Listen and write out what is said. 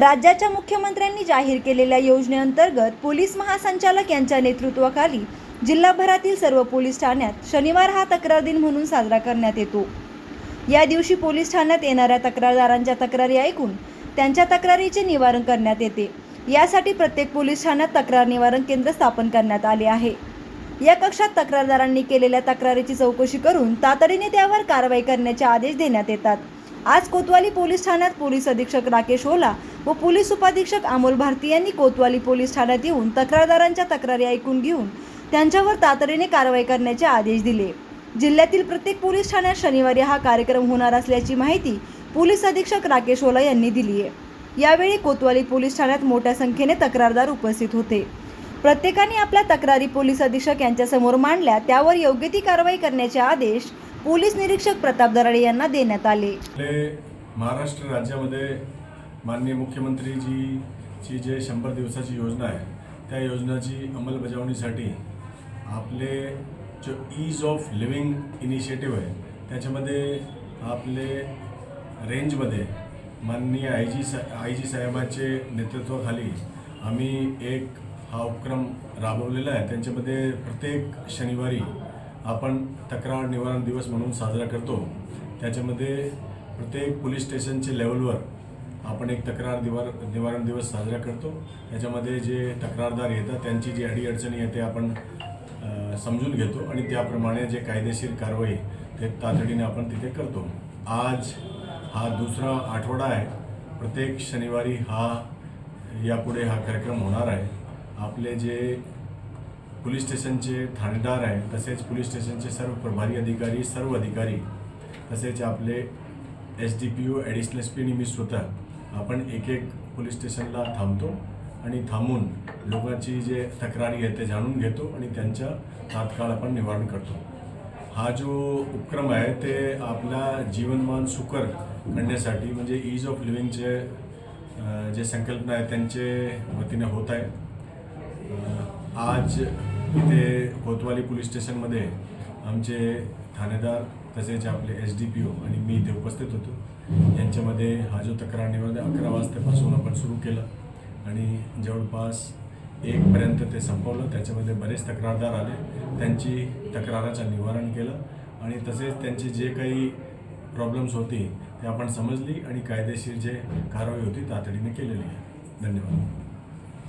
राज्याच्या मुख्यमंत्र्यांनी जाहीर केलेल्या योजनेअंतर्गत पोलीस महासंचालक यांच्या नेतृत्वाखाली जिल्हाभरातील सर्व पोलीस ठाण्यात शनिवार हा तक्रार दिन म्हणून साजरा करण्यात येतो. या दिवशी पोलीस ठाण्यात येणाऱ्या तक्रारदारांच्या तक्रारी ऐकून त्यांच्या तक्रारीचे निवारण करण्यात येते. यासाठी प्रत्येक पोलीस ठाण्यात तक्रार निवारण केंद्र स्थापन करण्यात आले आहे. या कक्षात तक्रारदारांनी केलेल्या तक्रारीची चौकशी करून तातडीने त्यावर कारवाई करण्याचे आदेश देण्यात येतात. आज कोतवाली पोलीस ठाण्यात पोलीस अधीक्षक राकेश ओला व पोलीस उपाधीक्षक अमोल भारती यांनी कोतवाली पोलीस ठाण्यात येऊन तक्रारदारांच्या तक्रारी ऐकून घेऊन त्यांच्यावर तातडीने कारवाई करण्याचे आदेश दिले. जिल्ह्यातील प्रत्येक पोलीस ठाण्यात शनिवारी हा कार्यक्रम होणार असल्याची माहिती पोलीस अधीक्षक राकेश ओला यांनी दिली आहे. यावेळी कोतवाली पोलीस ठाण्यात मोठ्या संख्येने तक्रारदार उपस्थित होते. प्रत्येकाने आपल्या तक्रारी पोलीस अधीक्षक यांच्यासमोर मांडल्या त्यावर योग्य ती कारवाई करण्याचे आदेश पोलीस निरीक्षक प्रताप दराडे यांना देण्यात आले. महाराष्ट्र राज्यामध्ये माननीय मुख्यमंत्रीजी ची जे शंभर दिवसाची योजना आहे त्या योजनाची अंमलबजावणीसाठी आपले जो ईज ऑफ लिव्हिंग इनिशिएटिव्ह आहे त्याच्यामध्ये आपले रेंजमध्ये माननीय आय जी सा आय जी साहेबांचे नेतृत्वाखाली आम्ही एक हा उपक्रम राबवलेला आहे. त्यांच्यामध्ये प्रत्येक शनिवारी आपण तक्रार निवारण दिवस म्हणून साजरा करतो. त्याच्यामध्ये प्रत्येक पोलीस स्टेशनचे लेवलवर आपण एक तक्रार निवार निवारण दिवस साजरा करतो. त्याच्यामध्ये जे तक्रारदार येतात त्यांची जी अडीअडचणी आहे ते आपण समजून घेतो आणि त्याप्रमाणे जे कायदेशीर कारवाई ते तातडीने आपण तिथे करतो. आज हा दुसरा आठवडा आहे. प्रत्येक शनिवारी हा यापुढे हा कार्यक्रम होणार आहे. आपले जे पोलीस स्टेशनचे ठाणेदार आहे तसेच पोलीस स्टेशनचे सर्व प्रभारी अधिकारी सर्व अधिकारी तसेच आपले S D P O additional S P आणि मी स्वतः आपण एक एक पोलीस स्टेशनला थांबतो आणि थांबून लोकांची जे तक्रारी आहे ते जाणून घेतो आणि त्यांच्या तात्काळ आपण निवारण करतो. हा जो उपक्रम आहे ते आपला जीवनमान सुकर करण्यासाठी म्हणजे ईज ऑफ लिव्हिंगचे जे संकल्पना आहे त्यांचे वतीने होत आहे. आज इथे कोतवाली पोलीस स्टेशनमध्ये आमचे ठाणेदार तसेच आपले एस डी पी ओ आणि मी इथे उपस्थित होतो यांच्यामध्ये हा जो तक्रार निवारण अकरा वाजतापासून आपण सुरू केलं. आणि जवळपास एकपर्यंत ते संपवलं. त्याच्यामध्ये बरेच तक्रारदार आले. त्यांची तक्राराचं निवारण केलं. आणि तसेच त्यांची जे काही प्रॉब्लेम्स होती ते आपण समजली आणि कायदेशीर जे कारवाई होती तातडीने केलेली आहे. धन्यवाद.